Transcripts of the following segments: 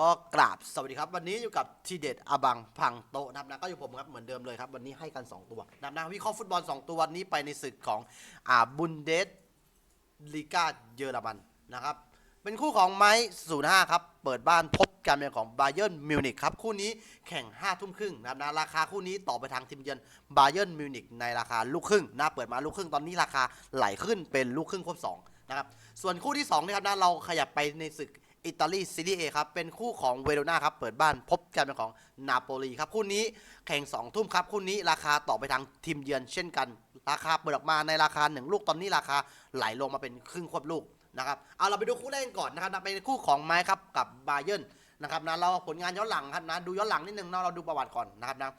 ก็กราบสวัสดีครับ วันนี้อยู่กับทีเด็ดอบังพังโตนะครับนะก็อยู่ผมครับเหมือนเดิมเลยครับวันนี้ให้กัน 2 ตัวนะครับนะวิเคราะห์ฟุตบอล 2 ตัววันนี้ไปในศึกของอ่าบุนเดสลีกาเยอรมันนะครับเป็นคู่ของไม้05ครับ เปิดบ้านพบการเมืองของบาเยิร์นมิวนิกครับ คู่นี้แข่ง5ทุ่มครึ่งนะครับนะราคาคู่นี้ต่อไปทางทีมเยือนบาเยิร์นมิวนิกในราคาลูกครึ่งนะเปิดมาลูกครึ่งตอนนี้ราคาไหลขึ้นเป็นลูกครึ่งควบ2นะครับส่วนคู่ที่2นะครับนะเราขยับไปในศึก อิตาลีซีรีเอครับ เป็นคู่ของเวโรนาครับ เปิดบ้านพบกันเป็นของนาโปลีครับ คู่นี้แข่ง 2 ทุ่มครับ คู่นี้ราคาต่อไปทางทีมเยือนเช่นกัน ราคาเปิดออกมาในราคา 1 ลูกตอนนี้ราคาไหลลงมาเป็นครึ่งควบลูกนะครับ เอาเราไปดูคู่แรกก่อนนะครับเป็นคู่ของไม้ครับกับบาเยิร์นนะครับนะเราผลงานย้อนหลังครับนะดูย้อนหลังนิดนึงเนาะเราดูประวัติก่อนนะครับนะ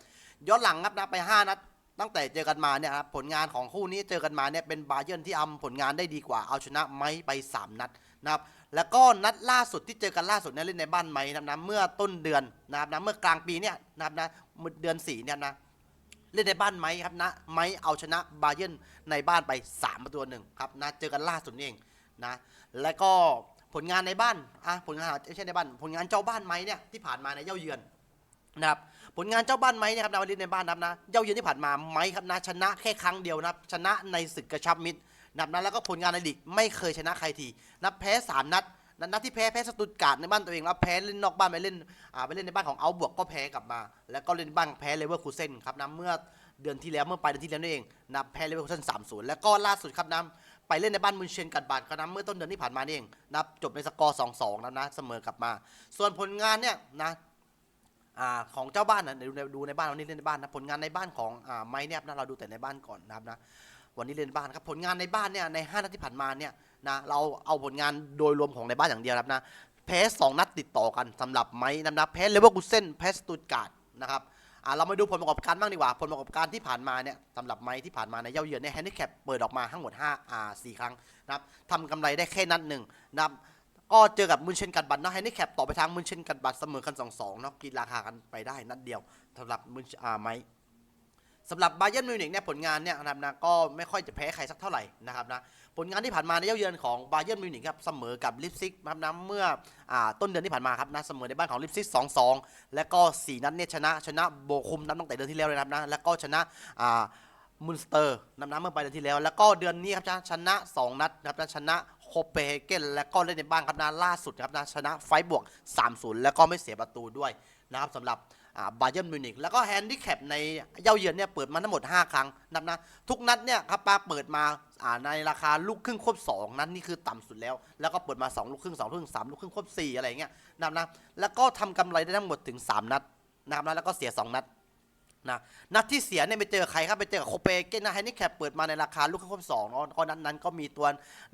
ย้อนหลังครับนะไป 5 นัดตั้งแต่เจอกันมาเนี่ยครับผลงานของคู่นี้เจอกันมาเนี่ยเป็นบาเยิร์นที่ทำผลงานได้ดีกว่าเอาชนะไม้ไป 3 นัดนะครับ แล้วก็นัดล่าสุดที่เจอกันล่าสุดเนี่ยเล่นในบ้านไม้นะครับนะเมื่อต้นเดือนนะครับนะเมื่อกลางปีเนี่ยนะครับนะเดือนสี่เนี่ยนะเล่นในบ้านไม้ครับนะไม้เอาชนะบาเยนในบ้านไป3ประตูหนึ่งครับนะเจอกันล่าสุดนี่เองนะแล้วก็ผลงานในบ้านอะผลงานไม่ใช่ในบ้าน ผลงานเจ้าบ้านไม้เนี่ยที่ผ่านมาในเย่าเยือนนะครับผลงานเจ้าบ้านไม้เนะครับนะวันนี้ในบ้านนะครับนะเย่าเยือนที่ผ่านมาไม้ครับนะชนะแค่ครั้งเดียวนะครับชนะในศึกกระชับมิตร นับนั้นแล้วก็ผลงานในลีกไม่เคยชนะใครที นับแพ้3นัดนัด นัดที่แพ้แพ้สตุตการ์ดในบ้านตัวเองแล้วแพ้เล่นนอกบ้านไปเล่นอ่าไปเล่นในบ้านของเอาบวกก็แพ้กลับมา แล้วก็เล่นบ้านแพ้เลเวอร์คูเซนครับนะเมื่อเดือนที่แล้วเมื่อปลายเดือนที่แล้วนี่นเองนับแพ้เลเวอร์คูเซนสามศูนย์แล้วก็ล่าสุดครับนะไปเล่นในบ้านมุนเชนกัดบาดครับนะเมื่อต้นเดือนที่ผ่านมานี่เองนับจบในสกอร์สองสองนะนะเสมอกลับมา ส่วนผลงานเนี่ยนะอ่าของเจ้าบ้านนะเดี๋ยวดูในดูในบ้านวันนี้เล่นในบ้านนะผลงานในบ้านของอ่าไม้เนี่ยนะเราดูแต่ในบ้านก่อนนะครับนะ วันนี้เล่นบ้านครับผลงานในบ้านเนี่ยใน5นัดที่ผ่านมาเนี่ยนะเราเอาผลงานโดยรวมของในบ้านอย่างเดียวครับนะแพ้2นัดติดต่อกันสำหรับไม้นะนะแพ้เลเวอร์กูเซนแพ้สตูตการ์ดนะครับอ่าเรามาดูผลประกอบการบ้างดีกว่า ผลประกอบการที่ผ่านมาเนี่ยสำหรับไม้ที่ผ่านมาในเย้าเยือนเนี่ยแฮนดิแคปเปิดออกมาทั้งหมด5อ่า4ครั้งนะครับทำกำไรได้แค่นัดหนึ่งนะครับก็เจอกับมุนเชนกัดบัตรนาะแฮนดิแคปต่อไปทางมุนเชนกัดบัตรเสมอกัน2-2เนาะกินราคากันไปได้นัดเดียวสำหรับมุนอ่าไม้ สำหรับบาเยิร์นมิวนิกเนี่ยผลงานเนี่ยนะครับนะก็ไม่ค่อยจะแพ้ใครสักเท่าไหร่นะครับนะผลงานที่ผ่านมาในเย้าเยือนของบาเยิร์นมิวนิกครับเสมอกับลิปซิกนะครับนะเมื่ออต้นเดือนที่ผ่านมาครับนะเสมอในบ้านของลิปซิก2-2 และก็ 4 นัดเนี่ยชนะชนะโบคุมนับตั้งแต่เดือนที่แล้วเลยนะครับนะแล้วก็ชนะมุนสเตอร์นำน้ำเมื่อปลายเดือนที่แล้ว แล้วก็เดือนนี้ครับชนะชนะ2นัดนะครับนะชนะโคเปนเฮเกนและก็เล่นในบ้านครับนะล่าสุดครับนะชนะไฟบวก 3-0 แล้วก็ไม่เสียประตูด้วยนะครับสำหรับ บาเยิร์นมิวนิกแล้วก็แฮนดิแคปในเย่าเยือนเนี่ยเปิดมาทั้งหมด 5 ครั้งนับนะทุกนัดเนี่ยครับปาเปิดมาในราคาลูกครึ่งควบ2 นัดนี่คือต่ำสุดแล้ว แล้วก็เปิดมา 2 ลูกครึ่ง2ลูกครึ่ง3ลูกครึ่งควบ4อะไรเงี้ยนับนะแล้วก็ทำกำไรได้ทั้งหมดถึง 3 นัดนะครับนะแล้วก็เสีย 2 นัด นะนัดที่เสียเนี่ยไปเจอใครครับไปเจอกับโคเปนเกนนะแฮนดิแคปเปิดมาในราคาลูกครึ่งควบ2เนาะก็นั้นนั้นก็มีตัว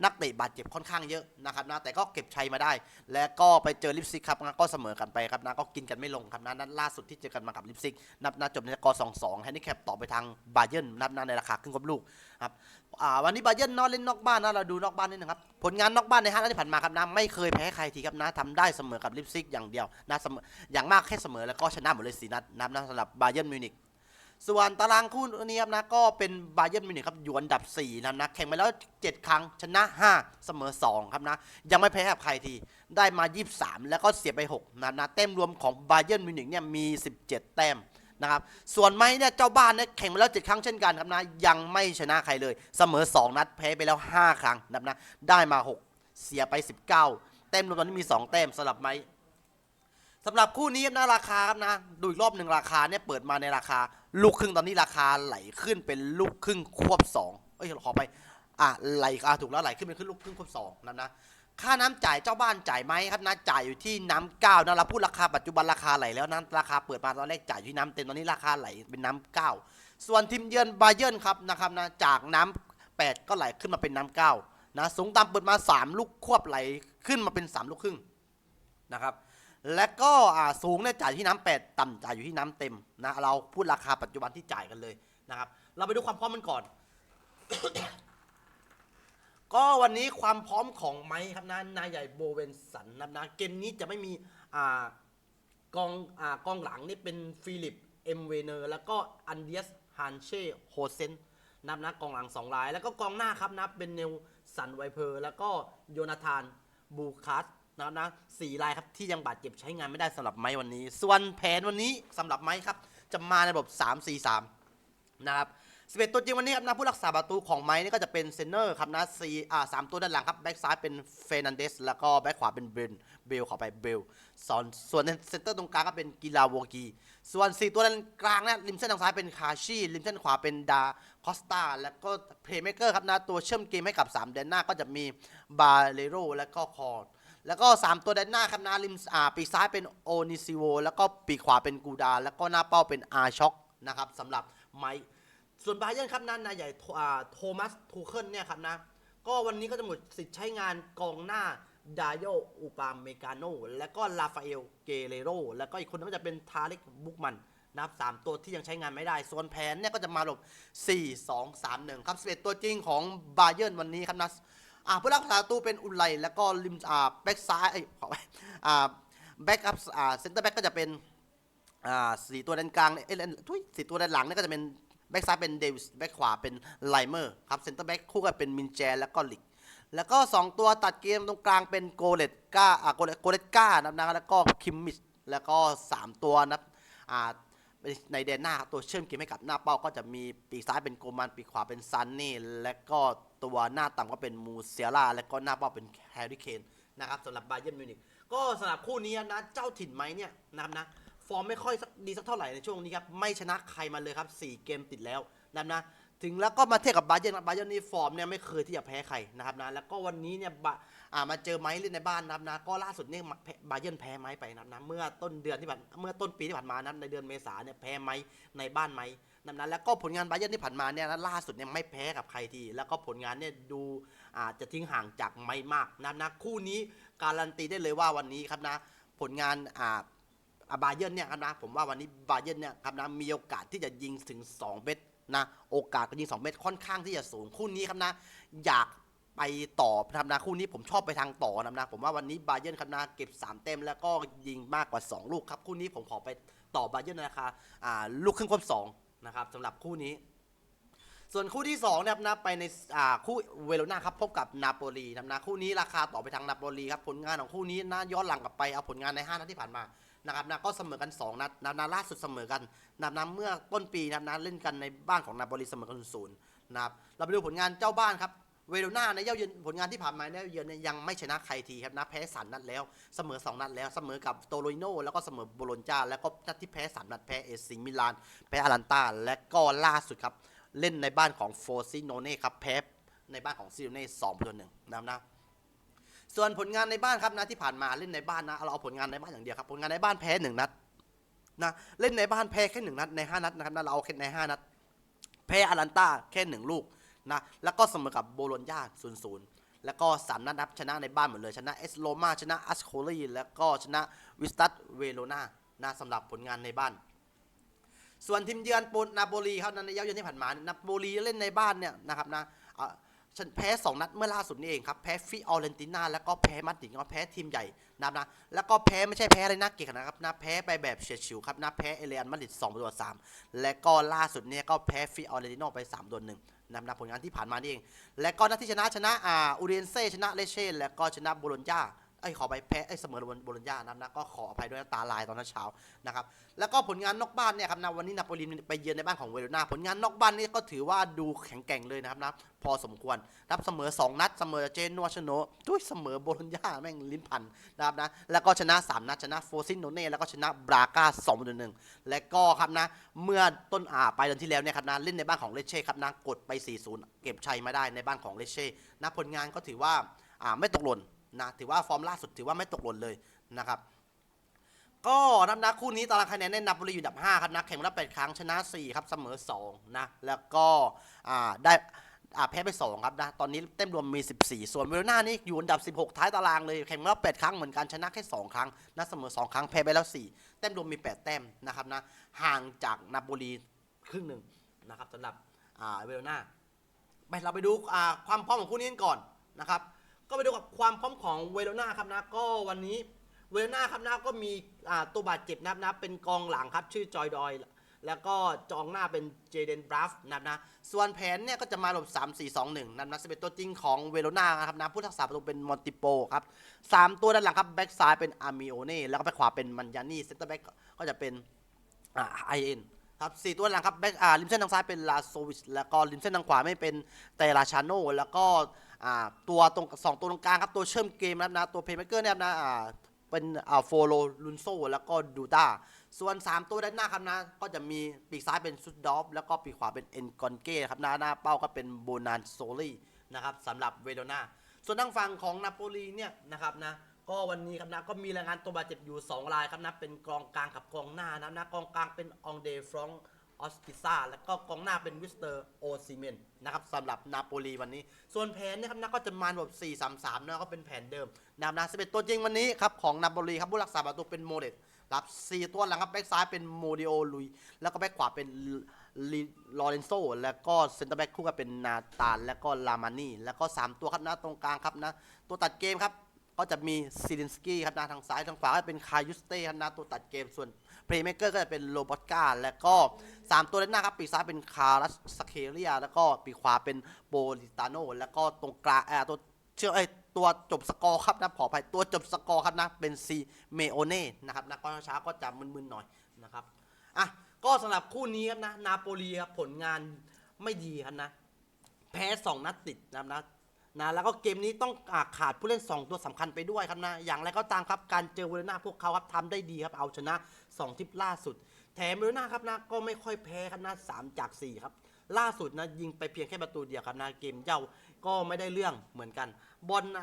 นักเตะบาดเจ็บค่อนข้างเยอะนะครับนะแต่ก็เก็บชัยมาได้ แล้วก็ไปเจอลิปซิกครับนก็เสมอกันไปครับนะก็กินกันไม่ลงครับนะนัดล่าสุดที่เจอกันมากับลิปซิกนับนะจบในสกอร์สองสองแฮนดิแคปต่อไปทางบาเยิร์นนับนะในราคาครึ่งกับลูกครับอ่าวันนี้บาเยิร์นนอะเล่นนอกบ้านนะเราดูนอกบ้านนิดนึงครับผลงานนอกบ้านในห้านัดที่ผ่านมาครับนะไม่เคยแพ้ใครทีครับนะทำได้เสมอกับลิปซิกอย่างเดียวนะเสมออย่างมากแค่เสมอแล้วก็ชนะหมดเลยสีนัดนับนะสำหรับบาเยิร์นมิวนิก ส่วนตารางคู่นี้ครับนะก็เป็นบาเยิร์นมิวนิกครับอยู่อันดับ4นะนะแข่งไปแล้ว 7 ครั้งชนะ 5 เสมอ 2 ครับนะ ยังไม่แพ้กับใครทีได้มา 23 แล้วก็เสียไป 6 นะนะแต้มรวมของบาเยิร์นมิวนิกเนี่ยมี 17 แต้มนะครับส่วนไม้เนี่ยเจ้าบ้านเนี่ยแข่งมาแล้ว 7 ครั้งเช่นกันครับนะยังไม่ชนะใครเลยเสมอ 2 นัดแพ้ไปแล้ว 5 ครั้งนะนะได้มา 6 เสียไป 19 แต้มรวมตอนนี้มี 2 แต้มสำหรับไม้ สำหรับคู่นี้นะราคาครับนะ ดูอีกรอบหนึ่งราคาเนี่ยเปิดมาในราคา ลูกครึ่งตอนนี้ราคาไหลขึ้นเป็นลูกครึ่งควบสองเอ้ยขอไปอะไหลอะถูกแล้วไหลขึ้นเป็นขึ้นลูกครึ่งควบสองนะนะค่าน้ำจ่ายเจ้าบ้านจ่ายไหมครับนะจ่ายอยู่ที่น้ำเก้านะเราพูดราคาปัจจุบันราคาไหลแล้วนะราคาเปิดมาตอนแรกจ่ายอยู่ที่น้ำเต็มตอนนี้ราคาไหลเป็นน้ำเก้าส่วนทีมเยือนบาเยิร์นครับนะครับนะจากน้ำแปดก็ไหลขึ้นมาเป็นน้ำเก้านะสูงต่ำเปิดมาสามลูกควบไหลขึ้นมาเป็นสามลูกครึ่งนะครับ และก็อ่าสูงเนี่ยจ่ายที่น้ำแปดต่ำจ่ายอยู่ที่น้ำเต็มนะเราพูดราคาปัจจุบันที่จ่ายกันเลยนะครับ เราไปดูความพร้อมมันก่อน ก็วันนี้ความพร้อมของไม้ครับนะนายใหญ่โบเวนสันนับนะเกมนี้จะไม่มีอ่ากองอ่ากองหลังนี่เป็นฟิลิปเอ็มเวเนอร์แล้วก็อันเดียสฮันเช่โฮเซนนับนะกองหลังสองราย แล้วก็กองหน้าครับนะเป็นเนลสันไวเพอร์ แล้วก็โยนาธานบูคัส นะครับนะสี่รายครับที่ยังบาดเจ็บใช้งานไม่ได้สำหรับไม้วันนี้ ส่วนแผนวันนี้สำหรับไม้ครับจะมาในระบบ3 4 3นะครับสิบเอ็ดตัวจริงวันนี้ครับนะผู้รักษาประตูของไม้นี่ก็จะเป็นเซนเนอร์ครับนะสี่อ่าสามตัวด้านหลังครับแบ็กซ้ายเป็นเฟรนันเดสแล้วก็แบ็กขวาเป็นเบนเบลขอไปเบลส่วนส่วนเซนเตอร์ตรงกลางก็เป็นกีฬาวอกี ส่วนสี่ตัวด้านกลางนะริมเส้นทางซ้ายเป็นคาชีริมเส้นขวาเป็นดาคอสตาแล้วก็เพลย์เมเกอร์ครับนะตัวเชื่อมเกมให้กับ3แดนหน้าก็จะมีบาเลโรและก็คอร์ แล้วก็ 3 ตัวด้านหน้าครับนะริมอ่าปีกซ้ายเป็นโอนิซิโวแล้วก็ปีกขวาเป็นกูดา แล้วก็หน้าเป้าเป็นอาช็อกนะครับสำหรับไมค์ส่วนบาเยร์นครับนะนนายใหญ่โทอ่าโทมัสทูเคิลเนี่ยครับนะ ก็วันนี้ก็จะหมดสิทธิ์ใช้งานกองหน้าดายโยอุปาเมกาโนแล้วก็ลาฟาเอลเกเรโรแล้วก็อีกคนนึงก็จะเป็นทาเล็กบุกมันนะครับสามตัวที่ยังใช้งานไม่ได้ส่วนแผนเนี่ยก็จะมาหลบ 4 2 3 1 ครับ11ตัวจริงของบาเยร์นวันนี้ครับนะ อ่าผู้รักษาตูเป็นอุไลแล้วก็ริมอ่าแบ็กซ้ายเอ้ขอไปอ่าแบ็กอัพอ่าเซนเตอร์แบ็กก็จะเป็นอ่าสี่ตัวด้านกลางเนี่ยเอ้ยทุยสี่ตัวด้านหลังเนี่ยก็จะเป็นแบ็กซ้ายเป็นเดวิสแบ็กขวาเป็นไลเมอร์ครับเซนเตอร์แบ็กคู่กันเป็นมินแจแล้วก็ลิกแล้วก็ 2 ตัวตัดเกมตรงกลางเป็นโกเลตก้าอ่าโกเลตโกเลตก้านะครับแล้วก็คิมมิชแล้วก็ 3 ตัวนะอ่า ในแดนหน้าครับตัวเชื่อมเกมให้กับหน้าเป้าก็จะมีปีกซ้ายเป็นโกมันปีกขวาเป็นซันนี่ และก็ตัวหน้าต่ำก็เป็นมูเซียร่าและก็หน้าเป้าเป็นแฮร์รี่เคนนะครับสำหรับบาเยิร์นมิวนิกก็สำหรับคู่นี้นะเจ้าถิ่นไหมเนี่ยนะครับนะฟอร์มไม่ค่อยดีสักเท่าไหร่ในช่วงนี้ครับไม่ชนะใครมาเลยครับสี่เกมติดแล้วนะครับนะ ถึงแล้วก็มาเทียบกับบาเยร์นบาเยร์นนี่ฟอร์มเนี่ยไม่เคยที่จะแพ้ใครนะครับนะแล้วก็วันนี้เนี่ยบาอ่ามาเจอไม้เล่นในบ้านนะครับนะก็ล่าสุดเนี่ยบาเยร์นแพ้ไม้ไปนะครับนะเมื่อต้นเดือนที่ผ่านเมื่อต้นปีที่ผ่านมานั้นในเดือนเมษาเนี่ยแพ้ไม้ในบ้านไม้นะครับนะแล้วก็ผลงานบาเยร์นที่ผ่านมาเนี่ยนะล่าสุดเนี่ยไม่แพ้กับใครที แล้วก็ผลงานเนี่ยดูอ่าจะทิ้งห่างจากไม้มากนะครับนะคู่นี้การันตีได้เลยว่าวันนี้ครับนะผลงานอ่าบาเยร์นเนี่ยครับนะผมว่าวันนี้บาเยร์นเนี่ยครับนะมีโอกาสที่จะยิงถึง 2 เม็ด นะโอกาสการยิง2เม็ดค่อนข้างที่จะสูงคู่นี้ครับนะ อยากไปต่อครับนะคู่นี้ผมชอบไปทางต่อนะนะผมว่าวันนี้บาเยร์นครับนะเก็บ 3 เต็มแล้วก็ยิงมากกว่า 2 ลูกครับคู่นี้ผมขอไปต่อบาเยร์นนราคาอ่าลูกครึ่งควบสองนะครับสำหรับคู่นี้ ส่วนคู่ที่2นะครับนะไปในอ่าคู่เวโรนาครับพบกับนาโปลีนะครับนะคู่นี้ราคาต่อไปทางนาโปลีครับผลงานของคู่นี้นะย้อนหลังกลับไปเอาผลงานใน5นัดที่ผ่านมา นะครับนะก็เสมอกัน 2 นัดนะนะล่าสุดเสมอกันนะครับนเมื่อต้นปีนะครับนเล่นกันในบ้านของนาโปลีเสมอกันศูนย์นะครับเราไปดูผลงานเจ้าบ้านครับเวโรนาในเย้าเยือนผลงานที่ผ่านมาในเย้าเยือนเนี่ยยังไม่ชนะใครทีครับนะแพ้สามนัดแล้วเสมอสองนัดแล้วเสมอกับโตโรอิโนแล้วก็เสมอโบโลญญาแล้วก็นัดที่แพ้สามนัดแพ้เอซิมิลานแพ้อารันตาและก็ล่าสุดครับเล่นในบ้านของโฟซิโนเน่ครับแพ้ในบ้านของซิโนเน่สองต่อหนึ่งนะครับนะ ส่วนผลงานในบ้านครับนะที่ผ่านมาเล่นในบ้านนะเราเอาผลงานในบ้านอย่างเดียวครับผลงานในบ้านแพ้หนึ่งนัดนะเล่นในบ้านแพ้แค่หนึ่งนัดในห้านัดนะครับนะเราเอาแค่ในห้านัด แพ้อารันตาแค่หนึ่งลูกนะแล้วก็เสมอกับโบโลญญาศูนย์ศูนย์แล้วก็สามนัดนับชนะในบ้านหมดเลยชนะเอสโลมาชนะอัสโคลีแล้วก็ชนะวิสตัสเวโรนานะสำหรับผลงานในบ้าน ส่วนทีมเยือนปูนนาโปลีครับในเย้าเยือนที่ผ่านมานาโปลีเล่นในบ้านเนี่ยนะครับนะ ฉันแพ้ 2 นัดเมื่อล่าสุดนี่เองครับ แพ้ฟิออเรนติน่าแล้วก็แพ้มาดริดก็แพ้ทีมใหญ่นะนะ แล้วก็แพ้ไม่ใช่แพ้อะไรน่าเกลียดนะครับนะแพ้ไปแบบเฉียดฉิวครับนะแพ้เอเรียนมาดริด2ตัว3และก็ล่าสุดเนี่ยก็แพ้ฟิออเรนติน่าไป3ตัวหนึ่งนะนะผลงานที่ผ่านมานี่เอง และก็นัดที่ชนะชนะอ่าอูเรนเซ่ชนะเลเช่และก็ชนะโบโลญญา อ้ยขอไปแพ้ไอ้เสมอโบโลญญานะครับนะก็ขออภัยด้วยนะตาลายตอนเช้านะครับแล้วก็ผลงานนอกบ้านเนี่ยครับนะวันนี้นาโปลีไปเยือนในบ้านของเวโรนาผลงานนอกบ้านนี่ก็ถือว่าดูแข็งแกร่งเลยนะครับนะพอสมควรนะครับเสมอ 2 นัดเสมอเจนัวชโนด้วยเสมอโบโลญญาแม่งลิ้นพันนะครับนะแล้วก็ชนะ 3 นัดชนะโฟซินโนเน่แล้วก็ชนะบราก้า2ต่อหนึ่งและก็ครับนะเมื่อต้นอ่าปเดือนที่แล้วเนี่ยครับนะเล่นในบ้านของเลเช่ครับนะกดไป 4-0 เก็บชัยมาได้ในบ้านของเลเช่นะผลงานก็ถือว่าอ่าไม่ตกหล่น นะถือว่าฟอร์มล่าสุดถือว่าไม่ตกหล่นเลยนะครับก็นับนะคู่นี้ตารางคะแนนในนาโปลีอยู่อันดับ 5 ครับนะแข่งมาแล้ว8ครั้งชนะ 4 ครับเสมอ 2 นะ แล้วก็ได้อ่าแพ้ไป 2 ครับนะ ตอนนี้เต็มรวมมี 14 ส่วนเวโรนานี่อยู่อันดับ 16 ท้ายตารางเลย แข่งมาแล้ว8ครั้งเหมือนกันชนะแค่ 2 ครั้งนะเสมอ 2 ครั้งแพ้ไปแล้ว 4 เต็มรวมมี 8 แต้มนะครับนะห่างจากนาโปลีครึ่งหนึ่งนะครับสำหรับอ่าเวโรนาไปเราไปดูอ่าความพร้อมของคู่นี้กันก่อนนะครับ ก็ไปดูกับความพร้อมของเวโรนาครับนะก็วันนี้เวลน่าครับนะก็มีตัวบาดเจ็บนะครับนะเป็นกองหลังครับชื่อจอยดอย แล้วก็จองหน้าเป็นเจเดนบรัฟนะครับนะส่วนแผนเนี่ยก็จะมาหลบ 3 4 2 1นับนะเป็นตัวจริงของเวโรนาครับนะผู้ทักษาประตูเป็นมอนติโปครับสามตัวด้านหลังครับแบ็กซ้ายเป็นอาร์มิโอเน่แล้วก็แบ็กขวาเป็นมันยานี่เซนเตอร์แบ็กก็จะเป็นไอเอ็นครับสี่ตัวหลังครับแบ็กอ่าริมเส้นทางซ้ายเป็นลาโซวิชแล้วก็ริมเส้นทางขวาไม่เป็นเตราชาโนแล้วก็ ตัวตรงสองตัวตรงกลางครับ ตัวเชื่อมเกมนะครับนะ ตัวเพย์เมเกอร์เนี่ยนะครับนะเป็นโฟโลลุนโซแล้วก็ดูต้าส่วน 3 ตัวด้านหน้าครับนะ ก็จะมีปีกซ้ายเป็นซุดดอฟแล้วก็ปีกขวาเป็นเอ็นกอนเก้ครับหน้าหน้าเป้าก็เป็นโบนานโซลี่นะครับสำหรับเวโรนาส่วนทางฝั่งของนาโปลีเนี่ยนะครับนะก็วันนี้ครับนะก็มีรายงานตัวบาดเจ็บอยู่ 2 รายครับนะเป็นกองกลางกับกองหน้านะนะกองกลางเป็นองเดฟรอง ออสกิซ่าแล้วก็กองหน้าเป็นวิสเตอร์โอซิเมนนะครับสำหรับนาโปลีวันนี้ ส่วนแผนนะครับนะก็จะมาแบบ4 3 3นะก็เป็นแผนเดิมนะครับนะ11ตัวจริงวันนี้ครับของนาโปลีครับผู้รักษาประตูเป็นโมเดตรับ 4 ตัวหลังครับแบ็กซ้ายเป็นโมดิโอลุย แล้วก็แบ็กขวาเป็นลีลอเรนโซแล้วก็เซนเตอร์แบ็กคู่กับเป็นนาตาลแล้วก็ลามานี่แล้วก็ 3 ตัวครับนะตรงกลางครับนะตัวตัดเกมครับ ก็จะมีซิลินสกี้ครับนะทางซ้ายทางขวาก็เป็นคายุสเต้ครับนะตัวตัดเกมส่วนเพลย์เมเกอร์ก็จะเป็นโรบอตกาแล้วก็ 3 ตัวด้านหน้าครับปีกซ้ายเป็นคารัสสเคเรีย แล้วก็ปีกขวาเป็นโบลิตาโนแล้วก็ตรงกลางเออตัวเชื่อไอตัวจบสกอร์ครับนะขออภัยตัวจบสกอร์ครับนะเป็นซีเมโอเน่นะครับนะก็ช้าก็จะมึนๆหน่อยนะครับอะก็สำหรับคู่นี้ครับนะนาโปลีครับผลงานไม่ดีครับนะแพ้ 2 นัดติดนะครับนะ นะแล้วก็เกมนี้ต้องอาขาดผู้เล่น 2 ตัวสำคัญไปด้วยครับนะ อย่างไรก็ตามครับการเจอเวโรนาพวกเขาครับทำได้ดีครับเอาชนะ 2 ทิปล่าสุด แถมเวโรนาครับนะก็ไม่ค่อยแพ้ครับนะ3จาก 4 ครับ ล่าสุดนะยิงไปเพียงแค่ประตูเดียวครับนะเกมเย้าก็ไม่ได้เรื่องเหมือนกัน บอลน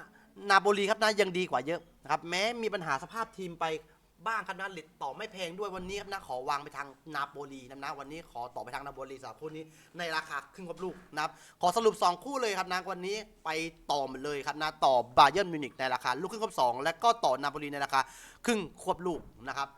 นาโปลีครับนะยังดีกว่าเยอะนะครับแม้มีปัญหาสภาพทีมไป บ้างครับนะลิตต่อไม่แพงด้วยวันนี้ครับนะขอวางไปทางนาโปลีนะนะวันนี้ขอต่อไปทางนาโปลีสำหรับคู่นี้ในราคาครึ่งครบลูกนะครับขอสรุป 2 คู่เลยครับนะวันนี้ไปต่อหมดเลยครับนะต่อบาเยิร์นมิวนิกในราคาลูกครึ่งครบสองและก็ต่อนาโปลีในราคาครึ่งควบลูกนะครับ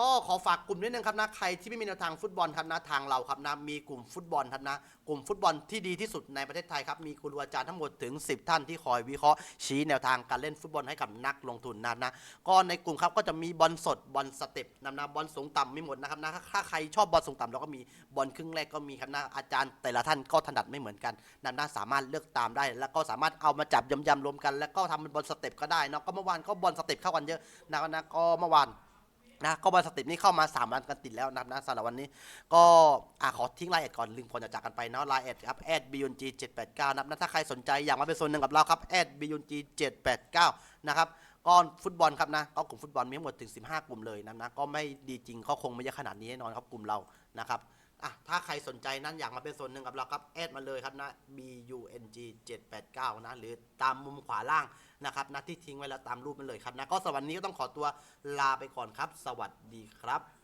ก็ขอฝากกลุ่มนิดนึงครับนะใครที่ไม่มีแนวทางฟุตบอลครับนะทางเราครับนะมีกลุ่มฟุตบอลครับนะกลุ่มฟุตบอลที่ดีที่สุดในประเทศไทยครับมีครูอาจารย์ทั้งหมดถึง 10 ท่านที่คอยวิเคราะห์ชี้แนวทางการเล่นฟุตบอลให้กับนักลงทุนนะนะก็ในกลุ่มครับก็จะมีบอลสดบอลสเต็ปนำนะบอลสูงต่ำมีหมดนะครับนะถ้าใครชอบบอลสูงต่ำเราก็มีบอลครึ่งแรกก็มีครับนะอาจารย์แต่ละท่านก็ถนัดไม่เหมือนกันนำนะสามารถเลือกตามได้ แล้วก็สามารถเอามาจับยำๆรวมกัน แล้วก็ทำเป็นบอลสเต็ปก็ได้เนาะก็เมื่อวานก็บอลสเต็ปเข้ากันเยอะนะนะก็เมื่อวาน นะก็บอลสเต็ปนี้เข้ามา3วันกันติดแล้วนะครับนะสำหรับวันนี้ ก็อะขอทิ้งไลน์แอดก่อนลืมก่อนจะจากกันไปเนาะไลน์แอดครับแอดบียนจีเจ็ดแปดเก้านะครับนะถ้าใครสนใจอยากมาเป็นส่วนหนึ่งกับเราครับแอดบียนจีเจ็ดแปดเก้านะครับก้อนฟุตบอลครับนะก็กลุ่มฟุตบอลมีทั้งหมดถึง 15 กลุ่มเลยนะนะก็ไม่ดีจริงเขาคงไม่เยอะขนาดนี้แน่นอนครับกลุ่มเรานะครับ อะถ้าใครสนใจนั้นอยากมาเป็นส่วนหนึ่งกับเราครับแอดมาเลยครับนะ B U N G 789นะหรือตามมุมขวาล่างนะครับนะที่ทิ้งไว้แล้วตามรูปมันเลยครับนะก็สวันนี้ก็ต้องขอตัวลาไปก่อนครับ สวัสดีครับ